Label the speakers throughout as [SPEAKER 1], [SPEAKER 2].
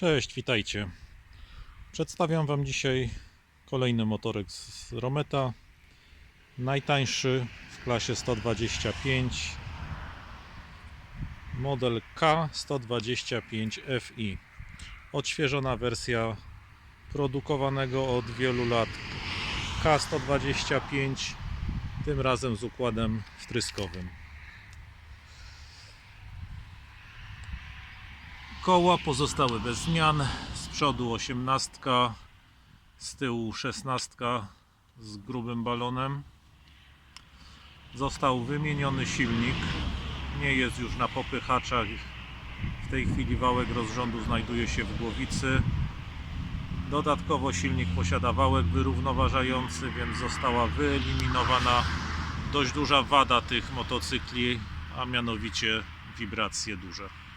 [SPEAKER 1] Cześć, witajcie. Przedstawiam Wam dzisiaj kolejny motorek z Rometa. Najtańszy w klasie 125. Model K125FI. Odświeżona wersja produkowanego od wielu lat K125. Tym razem z układem wtryskowym. Koła pozostały bez zmian. Z przodu 18, z tyłu 16 z grubym balonem. Został wymieniony silnik. Nie jest już na popychaczach. W tej chwili wałek rozrządu znajduje się w głowicy. Dodatkowo silnik posiada wałek wyrównoważający, więc została wyeliminowana dość duża wada tych motocykli, a mianowicie wibracje duże.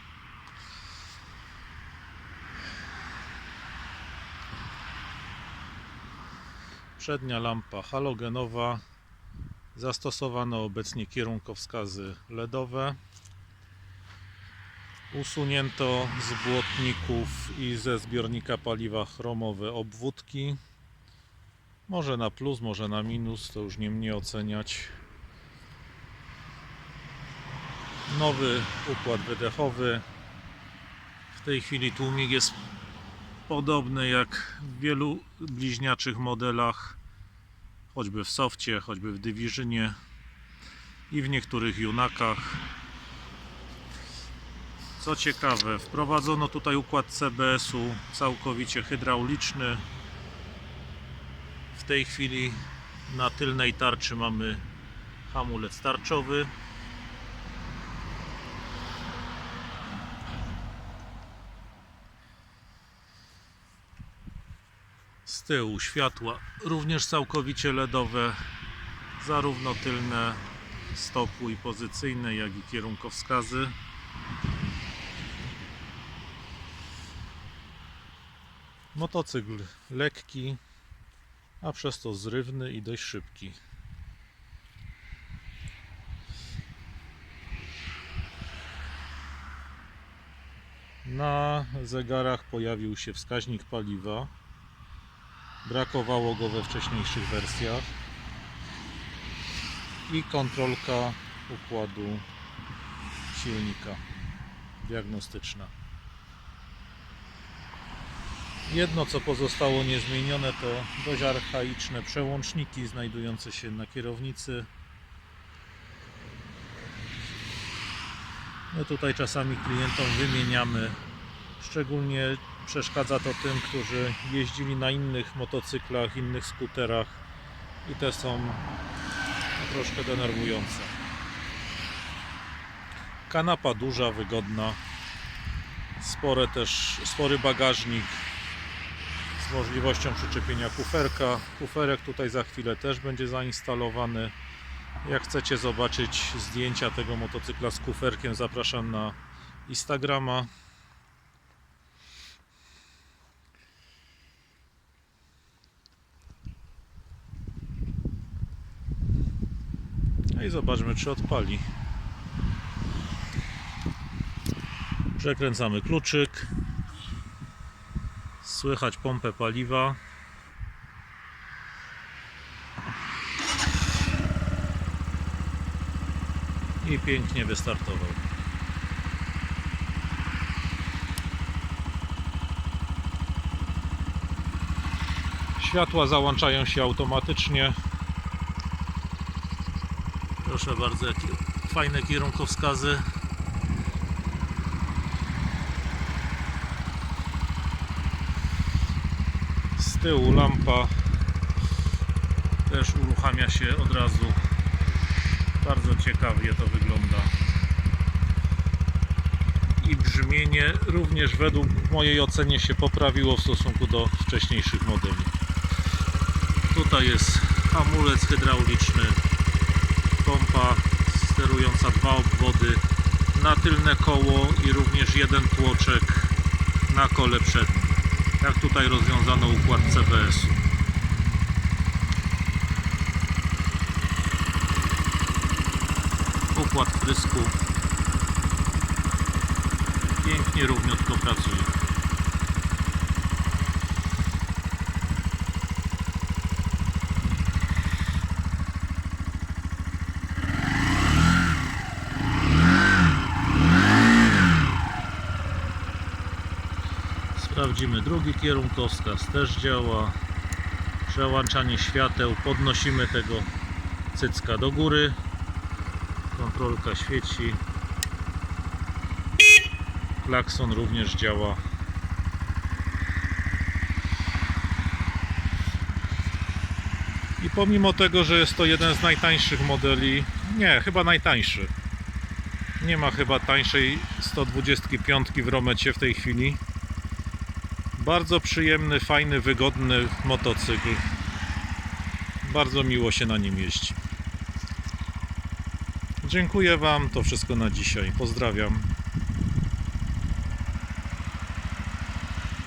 [SPEAKER 1] Przednia lampa halogenowa. Zastosowano obecnie kierunkowskazy LEDowe. Usunięto z błotników i ze zbiornika paliwa chromowe obwódki. Może na plus, może na minus, to już nie mnie oceniać. Nowy układ wydechowy. W tej chwili tłumik jest podobny jak w wielu bliźniaczych modelach, choćby w Softie, choćby w Divisionie i w niektórych Junakach. Co ciekawe, wprowadzono tutaj układ CBS-u całkowicie hydrauliczny. W tej chwili na tylnej tarczy mamy hamulec tarczowy. Z tyłu światła również całkowicie LEDowe, zarówno tylne stopu i pozycyjne, jak i kierunkowskazy. Motocykl lekki, a przez to zrywny i dość szybki. Na zegarach pojawił się wskaźnik paliwa. Brakowało go we wcześniejszych wersjach. I kontrolka układu silnika diagnostyczna. Jedno co pozostało niezmienione to dość archaiczne przełączniki znajdujące się na kierownicy. My tutaj czasami klientom wymieniamy. Szczególnie przeszkadza to tym, którzy jeździli na innych motocyklach, innych skuterach i te są troszkę denerwujące. Kanapa duża, wygodna. Spore też, spory bagażnik z możliwością przyczepienia kuferka. Kuferek tutaj za chwilę też będzie zainstalowany. Jak chcecie zobaczyć zdjęcia tego motocykla z kuferkiem, zapraszam na Instagrama. I zobaczmy, czy odpali. Przekręcamy kluczyk. Słychać pompę paliwa. I pięknie wystartował. Światła załączają się automatycznie. Proszę bardzo, jakie fajne kierunkowskazy. Z tyłu lampa też uruchamia się od razu. Bardzo ciekawie to wygląda. I brzmienie również według mojej ocenie się poprawiło w stosunku do wcześniejszych modeli. Tutaj jest hamulec hydrauliczny, pompa sterująca dwa obwody na tylne koło i również jeden tłoczek na kole przednim. Jak tutaj rozwiązano układ CBS-u. Układ wtrysku pięknie równiutko pracuje. Sprawdzimy drugi kierunkowskaz, też działa. Przełączanie świateł, podnosimy tego cycka do góry. Kontrolka świeci. Klakson również działa. I pomimo tego, że jest to jeden z najtańszych modeli, nie, chyba najtańszy. Nie ma chyba tańszej 125 w Romecie w tej chwili. Bardzo przyjemny, fajny, wygodny motocykl. Bardzo miło się na nim jeździ. Dziękuję Wam, to wszystko na dzisiaj. Pozdrawiam.